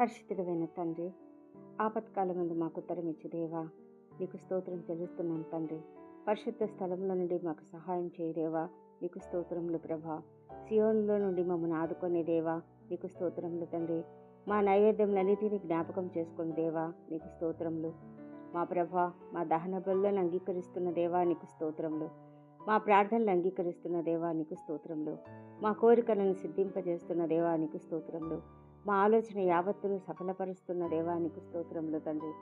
పరిశుద్ధుడైన తండ్రి ఆపత్కాల ముందు మాకు ఉత్తరం ఇచ్చి దేవా నీకు స్తోత్రం చెల్లిస్తున్నాను తండ్రి. పరిశుద్ధ స్థలంలో నుండి మాకు సహాయం చేయదేవా నీకు స్తోత్రములు ప్రభా. సియోన్లో నుండి మమ్మల్ని ఆదుకునే దేవా నీకు స్తోత్రములు తండ్రి. మా నైవేద్యములన్నిటినీ జ్ఞాపకం చేసుకుని దేవా నీకు స్తోత్రములు. మా ప్రభా మా దహన బలులను అంగీకరిస్తున్న దేవా నీకు స్తోత్రములు. మా ప్రార్థనలు అంగీకరిస్తున్న దేవా నీకు స్తోత్రములు. మా కోరికలను సిద్ధింపజేస్తున్న దేవా నీకు స్తోత్రములు. మా ఆలోచన యావత్తును సఫలపరుస్తున్న దేవానికి స్తోత్రములు తండ్రి.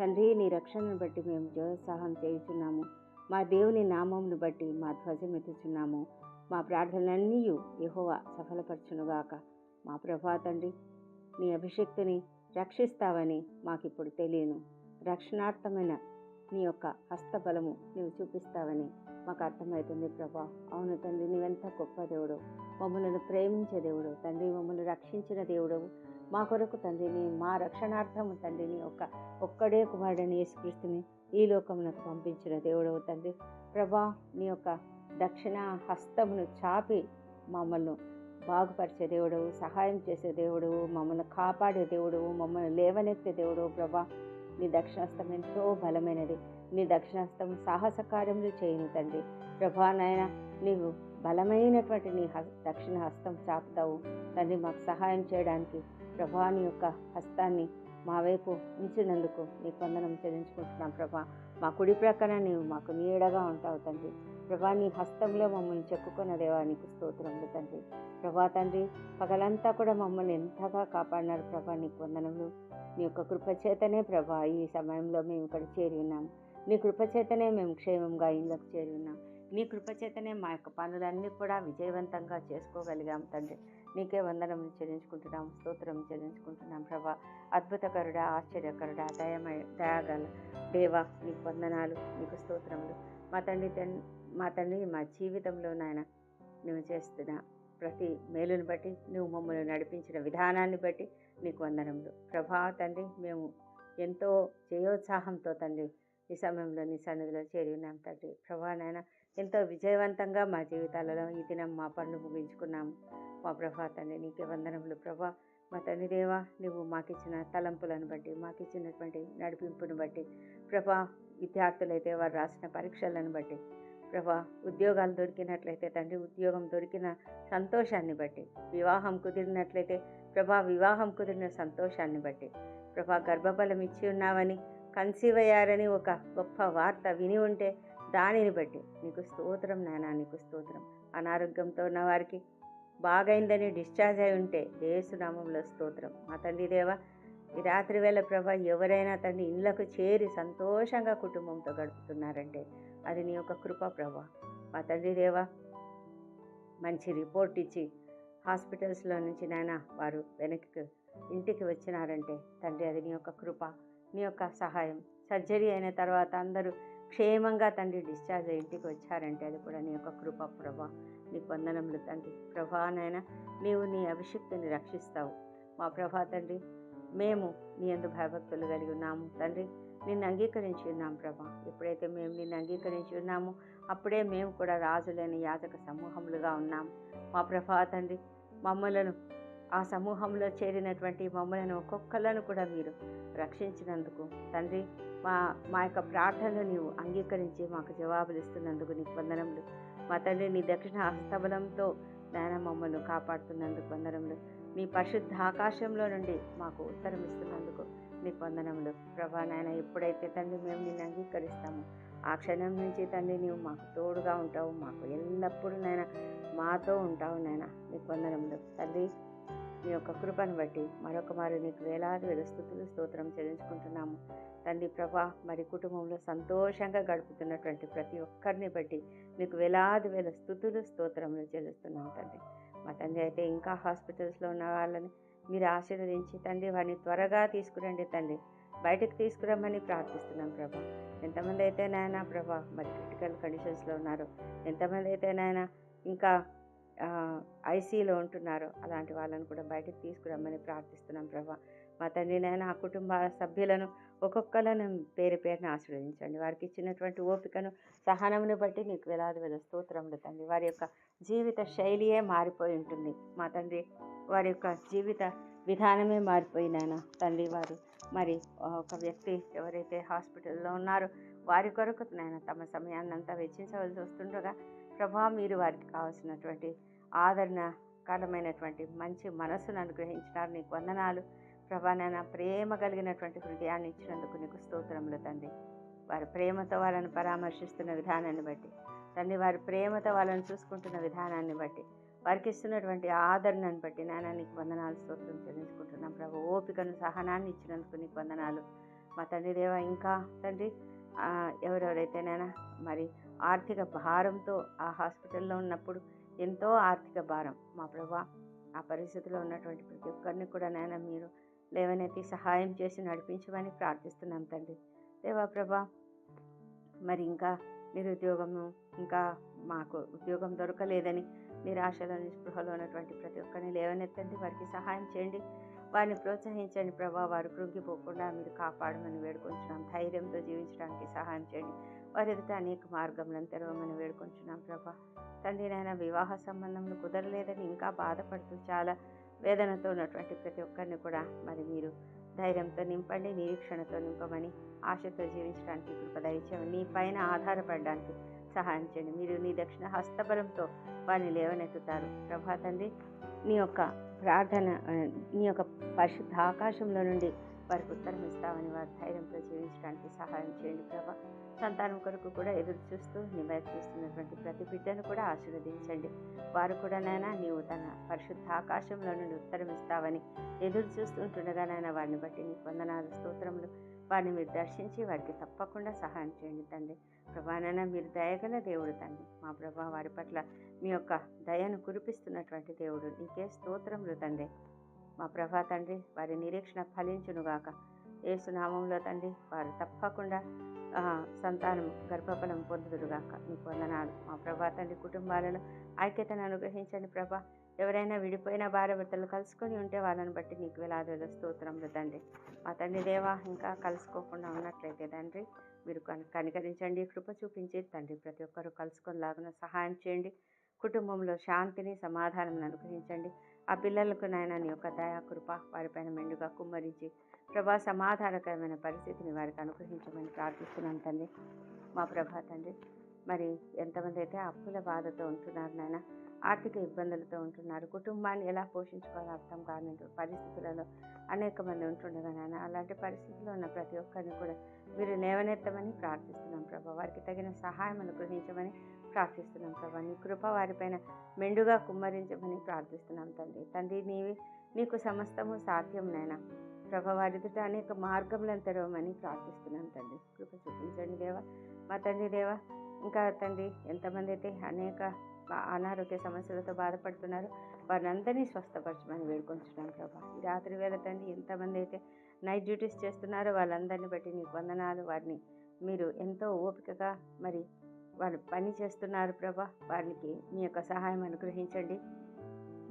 తండ్రి నీ రక్షణను బట్టి మేము జయోత్సాహం చేయుచున్నాము. మా దేవుని నామమును బట్టి మా ధ్వజం ఎత్తుచున్నాము. మా ప్రార్థనలన్నీ యెహోవా సఫలపరచునుగాక. మా ప్రభా తండ్రి నీ అభిషక్తిని రక్షిస్తావని మాకిప్పుడు తెలియను. రక్షణార్థమైన నీ యొక్క హస్తబలము నీవు చూపిస్తావని మాకు అర్థమవుతుంది ప్రభా. అవును తండ్రి నీవెంత గొప్ప దేవుడు. మమ్మల్ని ప్రేమించే దేవుడు. తండ్రి మమ్మల్ని రక్షించిన దేవుడు. మా కొరకు తండ్రిని మా రక్షణార్థం తండ్రిని ఒక్క ఒక్కడే కుమారుడని యేసుక్రీస్తుని ఈ లోకమునకు పంపించిన దేవుడవు తండ్రి. ప్రభా నీ యొక్క దక్షిణ హస్తమును చాపి మమ్మల్ని బాగుపరిచే దేవుడు సహాయం చేసే దేవుడు మమ్మల్ని కాపాడే దేవుడు మమ్మల్ని లేవనెత్తే దేవుడు ప్రభా. నీ దక్షిణాస్తం ఎంతో బలమైనది. నీ దక్షిణాస్తం సాహస కార్యములు చేయను తండ్రి. ప్రభా నాయన నీవు బలమైనటువంటి నీ దక్షిణ హస్తం చాపుతావు. తండ్రి మాకు సహాయం చేయడానికి ప్రభాని యొక్క హస్తాన్ని మా వైపు ఉంచినందుకు నీ వందనం చెల్లించుకుంటున్నాం ప్రభా. మా కుడి ప్రక్కన నీవు మాకు నీడగా ఉంటావు తండ్రి. ప్రభా నీ హస్తంలో మమ్మల్ని చెక్కుకున్న దేవానికి స్తోత్రములు తండ్రి. ప్రభా తండ్రి పగలంతా కూడా మమ్మల్ని ఎంతగా కాపాడినారు ప్రభా నీకు వందనములు. నీ యొక్క కృపచేతనే ప్రభా ఈ సమయంలో మేము ఇక్కడ చేరి ఉన్నాము నీ కృపచేతనే మేము క్షేమంగా ఇళ్ళకు చేరి ఉన్నాం నీ కృపచేతనే మా యొక్క పనులన్నీ కూడా విజయవంతంగా చేసుకోగలిగాం తండ్రి. నీకే వందనం చెల్లించుకుంటున్నాం స్తోత్రం చెల్లించుకుంటున్నాం. ప్రభా అద్భుతకరుడా ఆశ్చర్యకరుడా దయమయ దయాగల దేవా నీకు వందనాలు నీకు స్తోత్రములు. మా తండ్రి మా తండ్రి మా జీవితంలో నాయన నువ్వు చేస్తున్న ప్రతి మేలుని బట్టి నువ్వు మమ్మల్ని నడిపించిన విధానాన్ని బట్టి నీకు వందనములు. ప్రభా తండ్రి మేము ఎంతో జయోత్సాహంతో తండ్రి ఈ సమయంలో నీ సన్నిధిలో చేరి ఉన్నాం తండ్రి. ప్రభా నాయన ఎంతో విజయవంతంగా మా జీవితాలలో ఈ దినం మా పనులు ముగించుకున్నాము. మా ప్రభా తండ్రి నీకే వందనములు. ప్రభా మా తండ్రి దేవా నువ్వు మాకిచ్చిన తలంపులను బట్టి మాకిచ్చినటువంటి నడిపింపును బట్టి ప్రభా విద్యార్థులైతే వారు రాసిన పరీక్షలను బట్టి ప్రభా ఉద్యోగాలు దొరికినట్లయితే తండ్రి ఉద్యోగం దొరికిన సంతోషాన్ని బట్టి వివాహం కుదిరినట్లయితే ప్రభా వివాహం కుదిరిన సంతోషాన్ని బట్టి ప్రభా గర్భఫలం ఇచ్చి ఉన్నావని కన్సీవ్ అయ్యారని ఒక గొప్ప వార్త విని ఉంటే దానిని బట్టి నీకు స్తోత్రం నాయనా నీకు స్తోత్రం. అనారోగ్యంతో ఉన్న వారికి బాగైందని డిశ్చార్జ్ అయి ఉంటే దేశనామంలో స్తోత్రం. మా తండ్రి దేవా ఈ రాత్రి వేళ ప్రభ ఎవరైనా తండ్రి ఇళ్ళకు చేరి సంతోషంగా కుటుంబంతో గడుపుతున్నారంటే అది నీ యొక్క కృప ప్రభా. మా తండ్రి దేవా మంచి రిపోర్ట్ ఇచ్చి హాస్పిటల్స్లో నుంచి నాయన వారు వెనక్కి ఇంటికి వచ్చినారంటే తండ్రి అది నీ యొక్క కృప. నీ యొక్క సహాయం. సర్జరీ అయిన తర్వాత అందరూ క్షేమంగా తండ్రి డిశ్చార్జ్ ఇంటికి వచ్చారంటే అది కూడా నీ యొక్క కృప ప్రభా. నీ పొందనంలో తండ్రి. ప్రభా నాయన నీవు నీ అభిషక్తిని రక్షిస్తావు. మా ప్రభా తండ్రి మేము నీ ఎందు భయభక్తులు కలిగి ఉన్నాము. తండ్రి నిన్ను అంగీకరించి ఉన్నాం ప్రభా. ఎప్పుడైతే మేము నిన్ను అంగీకరించి ఉన్నామో అప్పుడే మేము కూడా రాజులైన యాజక సమూహములుగా ఉన్నాం. మా ప్రభా తండ్రి మమ్మలను ఆ సమూహంలో చేరినటువంటి మమ్మలను ఒక్కొక్కలను కూడా మీరు రక్షించినందుకు. తండ్రి మా మా యొక్క ప్రార్థనలు నీవు అంగీకరించి మాకు జవాబులు ఇస్తున్నందుకు నీకు వందనములు. మా తండ్రి నీ దక్షిణ హస్తబలంతో నాయన మమ్మల్ని కాపాడుతున్నందుకు వందనములు. నీ పరిశుద్ధ ఆకాశంలో నుండి మాకు ఉత్తరం ఇస్తున్నందుకు నీకు వందనములు. ప్రభా నాయన ఎప్పుడైతే తండ్రి మేము నిన్ను అంగీకరిస్తాము ఆ క్షణం నుంచి తండ్రి నీవు మాకు తోడుగా ఉంటావు. మాకు ఎల్లప్పుడూ నాయన మాతో ఉంటావు నాయన. నీకు వందనములు. తండ్రి నీ యొక్క కృపను బట్టి మరొక మారు నీకు వేలాది వేల స్థుతులు స్తోత్రం చెల్లించుకుంటున్నాము. తండ్రి ప్రభా మరి కుటుంబంలో సంతోషంగా గడుపుతున్నటువంటి ప్రతి ఒక్కరిని బట్టి నీకు వేలాది వేల స్థుతులు స్తోత్రములు చెల్లిస్తున్నాం తండ్రి. మా తండ్రి అయితే ఇంకా హాస్పిటల్స్లో ఉన్న వాళ్ళని మీరు ఆశీర్వదించి తండ్రి వారిని త్వరగా తీసుకురండి తండ్రి. బయటకు తీసుకురమ్మని ప్రార్థిస్తున్నాం ప్రభా. ఎంతమంది అయితే నాయన ప్రభా మరి క్రిటికల్ కండిషన్స్లో ఉన్నారు ఎంతమంది అయితే నాయన ఇంకా ఐసీలో ఉంటున్నారు అలాంటి వాళ్ళని కూడా బయటకు తీసుకురమ్మని ప్రార్థిస్తున్నాం ప్రభా. మా తండ్రి నాయన ఆ కుటుంబ సభ్యులను ఒక్కొక్కలను పేరు పేరున ఆశీర్వదించండి. వారికి ఇచ్చినటువంటి ఓపికను సహనమును బట్టి నీకు వేలాది వేల స్తోత్రములు తండ్రి. వారి యొక్క జీవిత శైలియే మారిపోయి ఉంటుంది. మా తండ్రి వారి యొక్క జీవిత విధానమే మారిపోయినాయన తండ్రి వారు. మరి ఒక వ్యక్తి ఎవరైతే హాస్పిటల్లో ఉన్నారో వారి కొరకు నాయన తమ సమయాన్ని అంతా వెచ్చించవలసి వస్తుండగా ప్రభా మీరు వారికి కావాల్సినటువంటి ఆదరణకరమైనటువంటి మంచి మనసును అనుగ్రహించినారు. నీకు వందనాలు. ప్రభా నాన్న ప్రేమ కలిగినటువంటి హృదయాన్ని ఇచ్చినందుకు నీకు స్తోత్రములు తండ్రి. వారి ప్రేమతో వాళ్ళని పరామర్శిస్తున్న విధానాన్ని బట్టి తండ్రి వారి ప్రేమతో వాళ్ళని చూసుకుంటున్న విధానాన్ని బట్టి వారికి ఇస్తున్నటువంటి ఆదరణను బట్టి నాన్న నీకు వందనాలు స్తోత్రం చెల్లించుకుంటున్నాం. ప్రభు ఓపికను సహనాన్ని ఇచ్చినందుకు నీకు వందనాలు. మా తండ్రి దేవ ఇంకా తండ్రి ఎవరెవరైతే ఎవరెవరైతేనైనా మరి ఆర్థిక భారంతో ఆ హాస్పిటల్లో ఉన్నప్పుడు ఎంతో ఆర్థిక భారం. మా ప్రభా ఆ పరిస్థితిలో ఉన్నటువంటి ప్రతి ఒక్కరిని కూడా నాయన మీరు లేవనెత్తి సహాయం చేసి నడిపించమని ప్రార్థిస్తున్నాం తండ్రి. దేవా ప్రభా మరి ఇంకా నిరుద్యోగము ఇంకా మాకు ఉద్యోగం దొరకలేదని నిరాశలో నిస్పృహలో ఉన్నటువంటి ప్రతి ఒక్కరిని లేవనెత్తండి. వారికి సహాయం చేయండి. వారిని ప్రోత్సహించండి ప్రభా. వారు కృంగిపోకుండా మీరు కాపాడమని వేడుకొంచున్నాం. ధైర్యంతో జీవించడానికి సహాయం చేయండి. వారి ఎదుట అనేక మార్గములను తెరవమని వేడుకొంచున్నాం ప్రభా. తండ్రి నాయన వివాహ సంబంధంలో కుదరలేదని ఇంకా బాధపడుతూ చాలా వేదనతో ఉన్నటువంటి ప్రతి ఒక్కరిని కూడా మరి మీరు ధైర్యంతో నింపండి నిరీక్షణతో నింపమని ఆశతో జీవించడానికి కృప దయచేయండి. నీ పైన ఆధారపడడానికి సహాయం చేయండి. మీరు నీ దక్షిణ హస్తబలంతో వారిని లేవనెత్తుతారు. ప్రభా తండ్రి నీ యొక్క ప్రార్థన నీ యొక్క పరిశుద్ధ ఆకాశంలో నుండి వారికి ఉత్తరం ఇస్తామని వారి ధైర్యంతో జీవించడానికి సహాయం చేయండి ప్రభా. సంతానం కొరకు కూడా ఎదురు చూస్తూ నివేదిస్తున్నటువంటి ప్రతి బిడ్డను కూడా ఆశీర్వదించండి. వారు కూడా నాయన నీవు తన పరిశుద్ధ ఆకాశంలో నుండి ఉత్తరం ఇస్తావని ఎదురు చూస్తుంటుండగా నాయన వారిని బట్టి నీ వందనాలు స్తోత్రములు. వారిని మీరు దర్శించి వారికి తప్పకుండా సహాయం చేయండి తండ్రి. ప్రభానైనా మీరు దయగల దేవుడు తండ్రి. మా ప్రభా వారి పట్ల మీ యొక్క దయను కురిపిస్తున్నటువంటి దేవుడు. నీకే స్తోత్రములు తండ్రి. మా ప్రభా తండ్రి వారి నిరీక్షణ ఫలించునుగాక. ఏసునామంలో తండ్రి వారు తప్పకుండా సంతానం గర్భఫలం పొందుదురుగాక. నీకు వందనాలు. మా ప్రభా తండ్రి కుటుంబాలలో ఐక్యతను అనుగ్రహించండి ప్రభా. ఎవరైనా విడిపోయిన భార్య భర్తలు కలుసుకొని ఉంటే వాళ్ళని బట్టి నీకు వేలాది స్తోత్రములు తండ్రి. మా తండ్రి దేవా ఇంకా కలుసుకోకుండా ఉన్నట్లయితే తండ్రి మీరు కనికరించండి. కృప చూపించి తండ్రి ప్రతి ఒక్కరూ కలుసుకొని లాగున సహాయం చేయండి. కుటుంబంలో శాంతిని సమాధానం అనుగ్రహించండి. ఆ పిల్లలకు నాయన నీ యొక్క దయా కృప వారిపైన మెండుగా కుమ్మరించి ప్రభా సమాధానకరమైన పరిస్థితిని వారికి అనుగ్రహించమని ప్రార్థిస్తున్నాను తండ్రి మా ప్రభా తండ్రి మరి ఎంతమంది అయితే అప్పుల బాధతో ఉంటున్నారు నాయన ఆర్థిక ఇబ్బందులతో ఉంటున్నారు కుటుంబాన్ని ఎలా పోషించుకోవాలో అర్థం కాని పరిస్థితులలో అనేక మంది ఉంటుండగా నాయన అలాంటి పరిస్థితుల్లో ఉన్న ప్రతి ఒక్కరిని కూడా మీరు లేవనెత్తమని ప్రార్థిస్తున్నాం ప్రభా. వారికి తగిన సహాయం అనుగ్రహించమని ప్రార్థిస్తున్నాం ప్రభా. నీ కృప వారిపైన మెండుగా కుమ్మరించమని ప్రార్థిస్తున్నాం తండ్రి తండ్రి నీవి నీకు సమస్తము సాధ్యం నాయన. ప్రభా వారి అనేక మార్గములను తెరవమని ప్రార్థిస్తున్నాను తండ్రి. కృప చూపించండి దేవా. మా తండ్రి దేవా ఇంకా తండ్రి ఎంతమంది అయితే అనేక అనారోగ్య సమస్యలతో బాధపడుతున్నారు వారిని అందరినీ స్వస్థపరచమని వేడుకొంచున్నాను ప్రభా. ఈ రాత్రి వేళ తండ్రి ఎంతమంది అయితే నైట్ డ్యూటీస్ చేస్తున్నారో వాళ్ళందరినీ బట్టి నీకు వందనాలు. వారిని మీరు ఎంతో ఓపికగా మరి వాళ్ళు పని చేస్తున్నారు ప్రభా. వారికి మీ యొక్క సహాయం అనుగ్రహించండి.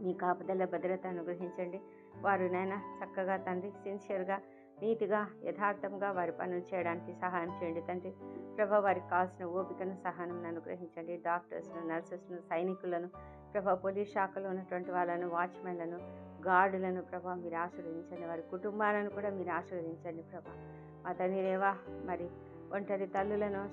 మీ కాపుదల భద్రత అనుగ్రహించండి. వారు నైనా చక్కగా తండ్రి సిన్సియర్గా నీట్గా యథార్థంగా వారి పనులు చేయడానికి సహాయం చేయండి తండ్రి. ప్రభా వారికి కావాల్సిన ఓపికను సహనం అనుగ్రహించండి. డాక్టర్స్ను నర్సెస్ను సైనికులను ప్రభా పోలీస్ శాఖలో ఉన్నటువంటి వాళ్ళను వాచ్మెన్లను గార్డులను ప్రభా మీరు ఆశీర్వదించండి. వారి కుటుంబాలను కూడా మీరు ఆశీర్వదించండి ప్రభా. మా తండ్రి మరి ఒంటరి తల్లులను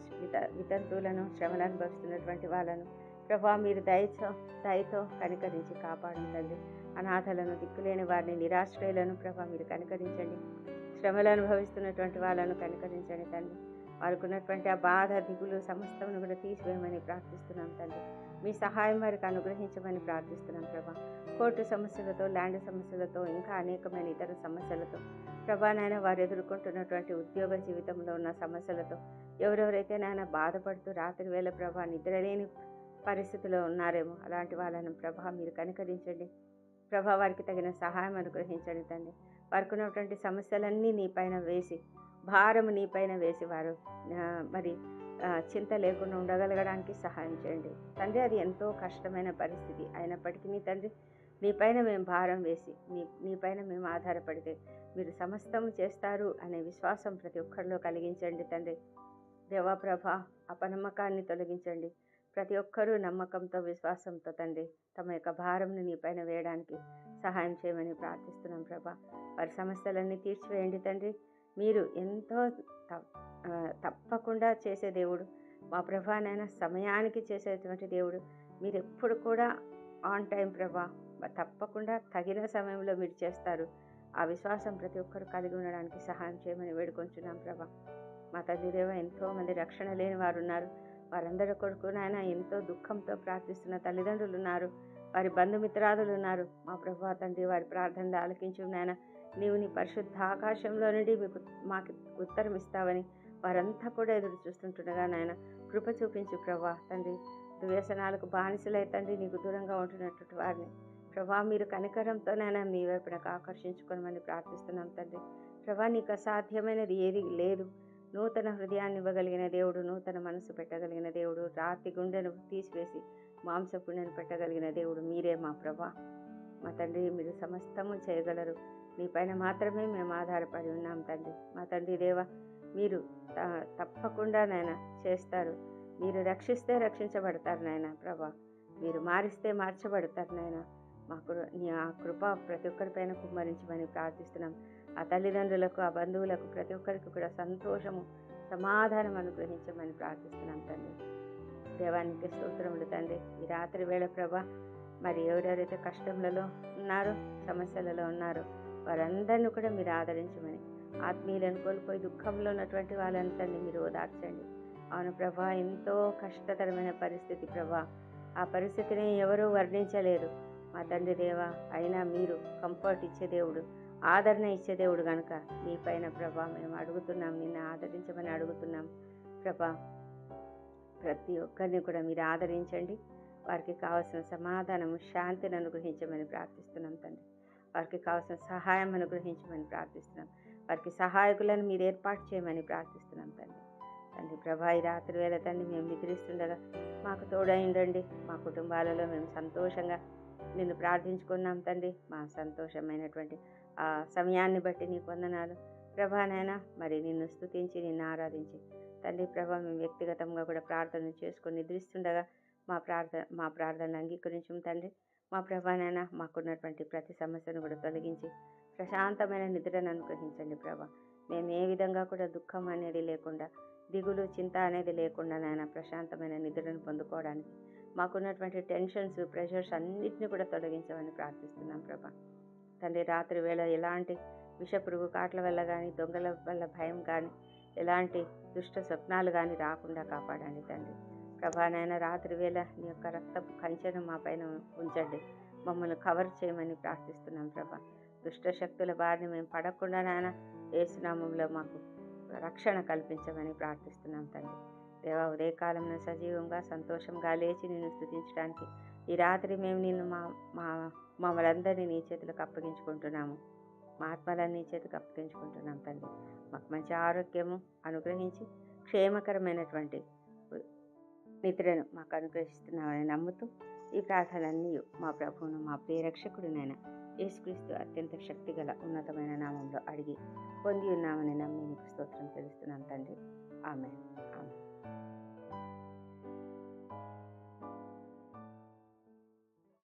వితంతువులను శ్రమను అనుభవిస్తున్నటువంటి వాళ్ళను ప్రభా మీరు దయతో దయతో కనికరించి కాపాడండి. అనాథలను దిక్కులేని వారిని నిరాశ్రయులను ప్రభా మీరు కనికరించండి. శ్రమలు అనుభవిస్తున్నటువంటి వాళ్ళను కనికరించండి తండ్రి. వారికి ఉన్నటువంటి ఆ బాధ దిగులు సమస్తమును కూడా తీసివేయమని ప్రార్థిస్తున్నాం తండ్రి. మీ సహాయం వారికి అనుగ్రహించమని ప్రార్థిస్తున్నాం ప్రభా. కోర్టు సమస్యలతో ల్యాండ్ సమస్యలతో ఇంకా అనేకమైన ఇతర సమస్యలతో ప్రభా నాయన వారు ఎదుర్కొంటున్నటువంటి ఉద్యోగ జీవితంలో ఉన్న సమస్యలతో ఎవరెవరైతే నాయన బాధపడుతూ రాత్రి వేళ ప్రభా నిద్రలేని పరిస్థితిలో ఉన్నారేమో. అలాంటి వాళ్ళను ప్రభా మీరు కనికరించండి. ప్రభా వారికి తగిన సహాయం అనుగ్రహించండి తండ్రి. వారికి ఉన్నటువంటి సమస్యలన్నీ నీ పైన వేసి భారము నీ పైన వేసి వారు మరి చింత లేకుండా ఉండగలగడానికి సహాయం చేయండి. తండ్రి అది ఎంతో కష్టమైన పరిస్థితి. అయినప్పటికీ నీ తండ్రి నీ పైన మేము భారం వేసి నీ నీ పైన మేము ఆధారపడితే మీరు సమస్తము చేస్తారు అనే విశ్వాసం ప్రతి ఒక్కరిలో కలిగించండి తండ్రి. దేవాప్రభ అపనమ్మకాన్ని తొలగించండి. ప్రతి ఒక్కరూ నమ్మకంతో విశ్వాసంతో తండ్రి తమ యొక్క భారంను నీ పైన వేయడానికి సహాయం చేయమని ప్రార్థిస్తున్నాం ప్రభా. వారి సమస్యలన్నీ తీర్చివేయండి తండ్రి. మీరు ఎంతో తప్పకుండా చేసే దేవుడు. మా ప్రభానైనా సమయానికి చేసేటువంటి దేవుడు. మీరు ఎప్పుడు కూడా ఆన్ టైం ప్రభా తప్పకుండా తగిన సమయంలో మీరు చేస్తారు. ఆ విశ్వాసం ప్రతి ఒక్కరు కలిగి ఉండడానికి సహాయం చేయమని వేడుకొంచున్నాం ప్రభా. మా తండ్రి దేవ రక్షణ లేని వారు ఉన్నారు. వారందరి కొరకు నాయన ఎంతో దుఃఖంతో ప్రార్థిస్తున్న తల్లిదండ్రులు ఉన్నారు. వారి బంధుమిత్రాదులు ఉన్నారు. మా ప్రభా తండ్రి వారి ప్రార్థనలు ఆలకించు నాయన. నీవు నీ పరిశుద్ధ ఆకాశంలో నుండి మీకు మాకు ఉత్తరం ఇస్తావని వారంతా కూడా ఎదురు చూస్తుంటుండగా నాయన కృప చూపించు ప్రభా తండ్రి. దువ్యసనాలకు బానిసలై తండ్రి నీకు దూరంగా ఉంటున్నటువంటి వారిని. ప్రభా మీరు కనికరంతోనైనా మీ వైపునకు ఆకర్షించుకోమని ప్రార్థిస్తున్నాం తండ్రి. ప్రభా నీకు అసాధ్యమైనది ఏది లేదు. నూతన హృదయాన్ని ఇవ్వగలిగిన దేవుడు నూతన మనసు పెట్టగలిగిన దేవుడు రాతి గుండెను తీసివేసి మాంసపుణ్యను పెట్టగలిగిన దేవుడు మీరే మా ప్రభా. మా తండ్రి మీరు సమస్తము చేయగలరు. మీ పైన మాత్రమే మేము ఆధారపడి ఉన్నాం తండ్రి. మా తండ్రి దేవ మీరు తప్పకుండా నాయన చేస్తారు. మీరు రక్షిస్తే రక్షించబడతారు నాయన ప్రభా. మీరు మారిస్తే మార్చబడతారు నాయన. మాకు నీ ఆ కృప ప్రతి ఒక్కరిపైన కుమ్మరించమని ప్రార్థిస్తున్నాం. ఆ తల్లిదండ్రులకు ఆ బంధువులకు ప్రతి ఒక్కరికి కూడా సంతోషము సమాధానం అనుగ్రహించమని ప్రార్థిస్తున్నాం తండ్రి. దేవానికి స్తోత్రములు తండ్రి. ఈ రాత్రి వేళ ప్రభ మరి ఎవరెవరైతే కష్టములలో ఉన్నారో సమస్యలలో ఉన్నారో వారందరిని కూడా మీరు ఆదరించమని ఆత్మీయులను కోల్పోయి దుఃఖంలో ఉన్నటువంటి వాళ్ళందరినీ మీరు ఓదార్చండి. అవును ప్రభా ఎంతో కష్టతరమైన పరిస్థితి ప్రభా. ఆ పరిస్థితిని ఎవరూ వర్ణించలేరు. మా తండ్రి దేవా అయినా మీరు కంఫర్ట్ ఇచ్చే దేవుడు. ఆదరణ ఇచ్చే దేవుడు కనుక మీ పైన ప్రభా మేము అడుగుతున్నాం నిన్ను ఆదరించమని అడుగుతున్నాం. ప్రభా ప్రతి ఒక్కరిని కూడా మీరు ఆదరించండి. వారికి కావాల్సిన సమాధానము శాంతిని అనుగ్రహించమని ప్రార్థిస్తున్నాం తండ్రి. వారికి కావాల్సిన సహాయం అనుగ్రహించమని ప్రార్థిస్తున్నాం. వారికి సహాయకులను మీరు ఏర్పాటు చేయమని ప్రార్థిస్తున్నాం తండ్రి. తండ్రి ప్రభా ఈ రాత్రి వేళ తండ్రి మేము నిద్రిస్తుండగా మాకు తోడైండండి మా కుటుంబాలలో మేము సంతోషంగా నిన్ను ప్రార్థించుకున్నాం తండ్రి. మా సంతోషమైనటువంటి ఆ సమయాన్ని బట్టి నీకు వందనాలు. ప్రభానైనా మరి నిన్ను స్తుతించి నిన్ను ఆరాధించి. తండ్రి ప్రభా మేము వ్యక్తిగతంగా కూడా ప్రార్థన చేసుకొని నిద్రిస్తుండగా మా ప్రార్థన మా ప్రార్థన అంగీకరించం తండ్రి. మా ప్రభానైనా మాకున్నటువంటి ప్రతి సమస్యను కూడా తొలగించి ప్రశాంతమైన నిద్రను అనుగ్రహించండి ప్రభా. మేము ఏ విధంగా కూడా దుఃఖం అనేది లేకుండా దిగులు చింత అనేది లేకుండా నాయన ప్రశాంతమైన నిద్రను పొందుకోవడానికి మాకున్నటువంటి టెన్షన్స్ ప్రెషర్స్ అన్నిటిని కూడా తొలగించమని ప్రార్థిస్తున్నాం ప్రభా. తండ్రి రాత్రి వేళ ఎలాంటి విషపురుగు కాట్ల వల్ల కానీ దొంగల వల్ల భయం కానీ ఎలాంటి దుష్ట స్వప్నాలు కానీ రాకుండా కాపాడండి తండ్రి. ప్రభానైనా రాత్రి వేళ నీ యొక్క రక్తపు కంచెను మా పైన ఉంచండి. మమ్మల్ని కవర్ చేయమని ప్రార్థిస్తున్నాం ప్రభా. దుష్ట శక్తుల బారిని మేము పడకుండా నాయన ఏసునామంలో మాకు రక్షణ కల్పించమని ప్రార్థిస్తున్నాం తండ్రి. దేవా ఉదయకాలంలో సజీవంగా సంతోషంగా లేచి నిన్ను స్థుతించడానికి ఈ రాత్రి మేము నిన్ను మా మా మమ్మల్ందరినీ నీ చేతులకు అప్పగించుకుంటున్నాము. మా ఆత్మలన్నీ నీ చేతికి అప్పగించుకుంటున్నాం తండ్రి మాకు మంచి ఆరోగ్యము అనుగ్రహించి క్షేమకరమైనటువంటి నిద్రను మాకు అనుగ్రహిస్తున్నామని నమ్ముతూ ఈ ప్రార్థనలన్నీ మా ప్రభువును మా ప్రియరక్షకుడినైనా యేసుక్రీస్తు అత్యంత శక్తిగల ఉన్నతమైన నామంలో అడిగి పొంది ఉన్నామని నమ్మి నీకు స్తోత్రం తెలుస్తున్నాం తండ్రి ఆమె ఆమె